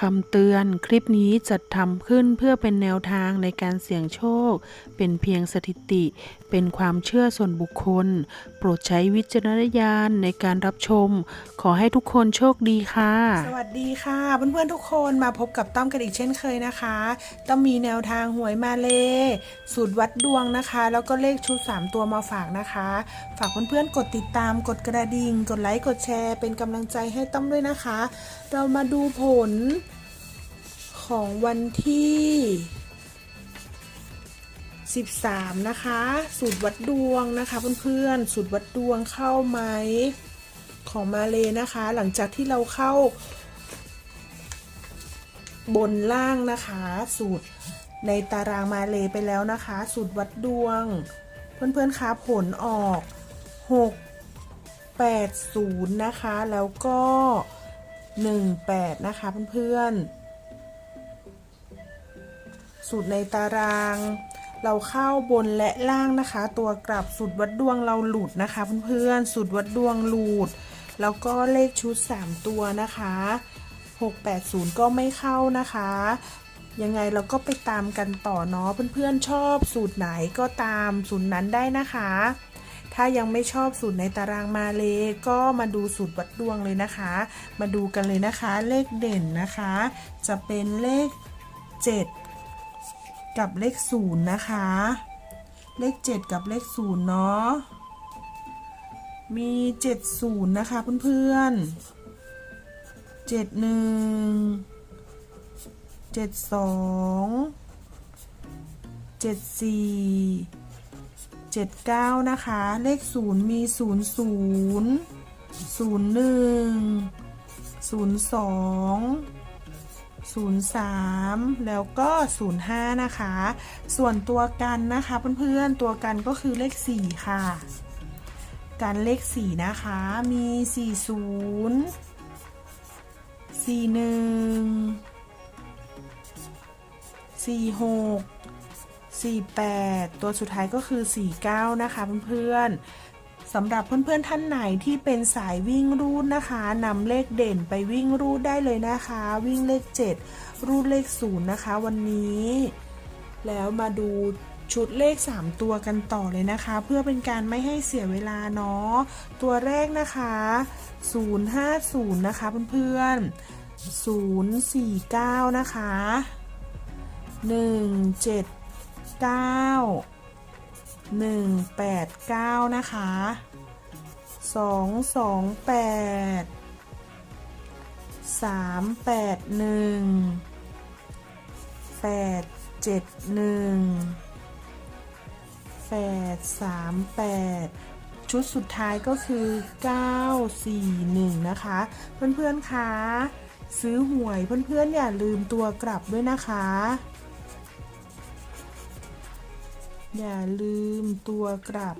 คำเตือนคลิปนี้จัดทำขึ้นเพื่อเป็นแนวทางในการเสี่ยงโชค เป็นเพียงสถิติ เป็นความเชื่อส่วนบุคคล โปรดใช้วิจารณญาณในการรับชม ขอให้ทุกคนโชคดีค่ะ สวัสดีค่ะเพื่อนๆทุกคนมาพบกับต้อมกันอีกเช่นเคยนะคะต้อมมีแนวทางหวยมาเล สูตรวัดดวงนะคะ แล้วก็เลขชุด 3 ตัวมาฝากนะคะ ฝากเพื่อนๆกดติดตามกดกระดิ่ง กดไลค์กดแชร์ เป็นกำลังใจให้ต้อมด้วยนะคะ เรามาดูผล ของวันที่ 13 นะคะ สูตรวัดดวงนะคะเพื่อนๆ สูตรวัดดวงเข้าไหมของมาเลยนะคะ หลังจากที่เราเข้า บนล่างนะคะ สูตรในตารางมาเลยไปแล้วนะคะ สูตรวัดดวง เพื่อนๆคะผลออก 6 8 0 นะคะ แล้วก็ 18 นะคะเพื่อนๆ สูตรในตาราง เราเข้าบนและล่างนะคะ ตัวกลับสูตรวัดดวงเราหลุดนะคะเพื่อนๆสูตรวัดดวงหลุด แล้วก็เลขชุด 3 ตัวนะคะ 680 ก็ไม่เข้านะคะยังไงเราก็ไปตามกันต่อเนาะเพื่อนๆชอบสูตรไหนก็ตามสูตรนั้นได้นะคะ ถ้ายังไม่ชอบสูตรในตารางมาเลยก็มาดูสูตรวัดดวงเลยนะคะ มาดูกันเลยนะคะ เลขเด่นนะคะ จะเป็นเลข 7 กับเลข0นะคะ เลข 7 กับเลข0เนาะ มี 70 นะคะเพื่อนๆ71 72 74 79นะคะ เลข0มี00 01 02 03 แล้วก็ 05 นะคะ ส่วนตัวกันนะคะเพื่อนๆ ตัวกันก็คือเลข 4 ค่ะกันเลข 4 นะคะมี 40 41 46 48 ตัวสุดท้ายก็คือ 49 นะคะเพื่อนๆ สำหรับเพื่อนๆท่านไหนที่เป็นสายวิ่งรูดนะคะนำเลขเด่นไปวิ่งรูดได้เลยนะคะ วิ่งเลข 7 รูดเลข0นะคะ วันนี้ แล้วมาดูชุดเลข 3 ตัวกันต่อเลยนะคะ เพื่อเป็นการไม่ให้เสียเวลาเนาะตัวแรกนะคะ 050 นะคะเพื่อนๆ049 นะคะ 1 1 8 9 นะคะ 2 2 8 3 8 1 8 7 1 8 3 8ชุดสุดท้ายก็คือ 9 4 1 นะคะ เพื่อนๆคะ ซื้อหวยเพื่อนๆ อย่าลืมตัวกลับด้วยนะคะ อย่าลืมตัวกลับ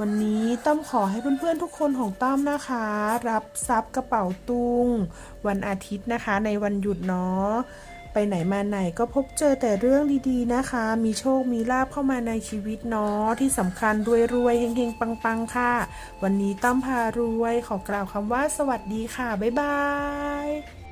วันนี้ต้อมขอให้เพื่อนๆทุกคนของต้อมนะคะ รับทรัพย์กระเป๋าตุง วันอาทิตย์นะคะ ในวันหยุดเนาะไปไหนมาไหนก็พบเจอแต่เรื่องดีๆนะคะ มีโชคมีลาบเข้ามาในชีวิตเนาะที่สำคัญรวยรวยๆเฮงๆ ปังๆ ค่ะ วันนี้ต้อมพารวยขอกล่าวคำว่าสวัสดีค่ะ บ๊ายบาย